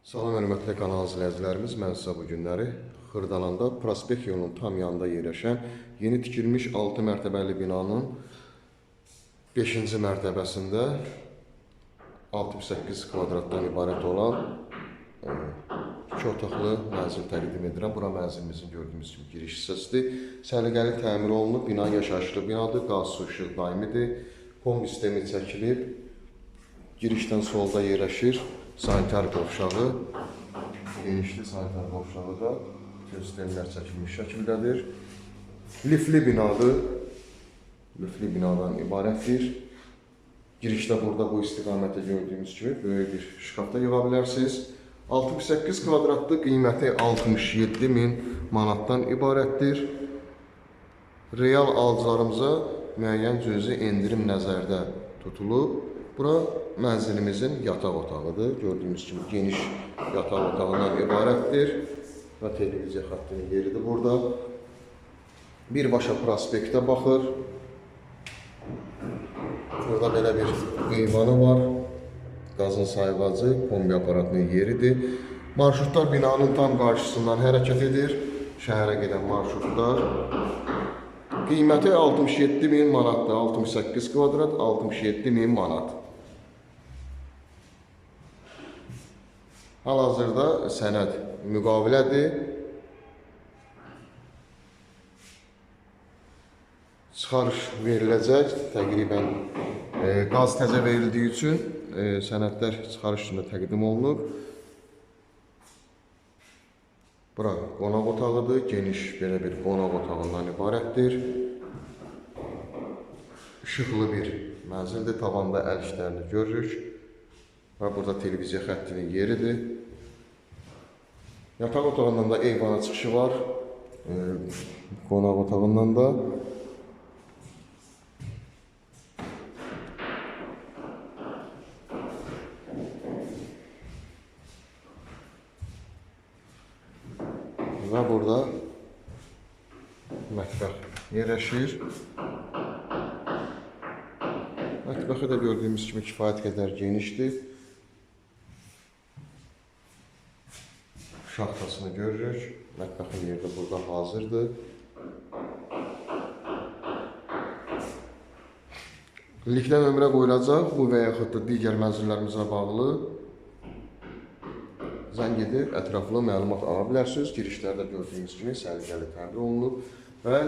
Salam hörmətli kanal izləyicilərimiz, mən sizə bu günləri Xırdalanda Prospekt yolunun tam yanında yerləşən yeni tikilmiş 6 mərtəbəli binanın 5-ci mərtəbəsində 68 kvadratdan ibarət olan e, iki otaqlı mənzil təqdim edirəm. Bura mənzilimizin gördüyünüz kimi giriş hissəsidir. Səliqəli təmir olunub, bina yaşayışlı binadır, qaz, su, işıq daimidir. Kombi sistemi çəkilib, girişdən solda yerləşir sanitar qovşağı. Genişli sanitar qovşağı da sistemlər çəkilmiş şəkildədir. Lifli binadır. Lifli binadan ibarətdir. Girişdə burada bu istiqamətdə gördüyünüz kimi böyük bir şkafda yığa bilərsiniz. 68 kvadratlı qiyməti 67 min manatdan ibarətdir. Real alıcılarımıza müəyyən cüzi endirim nəzərdə tutulub. Bura mənzilimizin yataq otağıdır. Gördüyünüz kimi geniş yataq otağından ibarətdir. Və televiziya xəttinin yeridir burada. Birbaşa prospektə baxır. Burada belə bir eyvanı var. Qazın sayğacı, kombi aparatının yeridir. Marşrutlar binanın tam qarşısından hərəkət edir. Şəhərə gedən marşrutlar. Qiyməti 67 min manatdır. 68 kvadrat 67 min manat. Hal-hazırda sənəd müqavilədir. Çıxarış veriləcək təqribən e, qaz təzə verildiyi üçün e, sənədlər çıxarış üçün də təqdim olunub. Bura qonaq otağıdır, geniş belə bir qonaq otağından ibarətdir. İşıqlı bir mənzildir, tavanda əl işlərini görürük. Və burada televiziya xəttinin yeridir. Yataq otağından da eyvana çıxışı var. E, qonaq otağından da. Və burada mətbəx yerləşir. Mətbəxi də gördüyümüz kimi kifayət qədər genişdir. Şaxtasını görürük. Mətbəxin yeri burada hazırdır. Linkdə nömrə qoyulacaq. Bu və yaxud da digər mənzillərimizlə bağlı zəng edib ətraflı məlumat ala bilərsiniz. Girişlərdə gördüyünüz kimi səliqəli təmir olunub və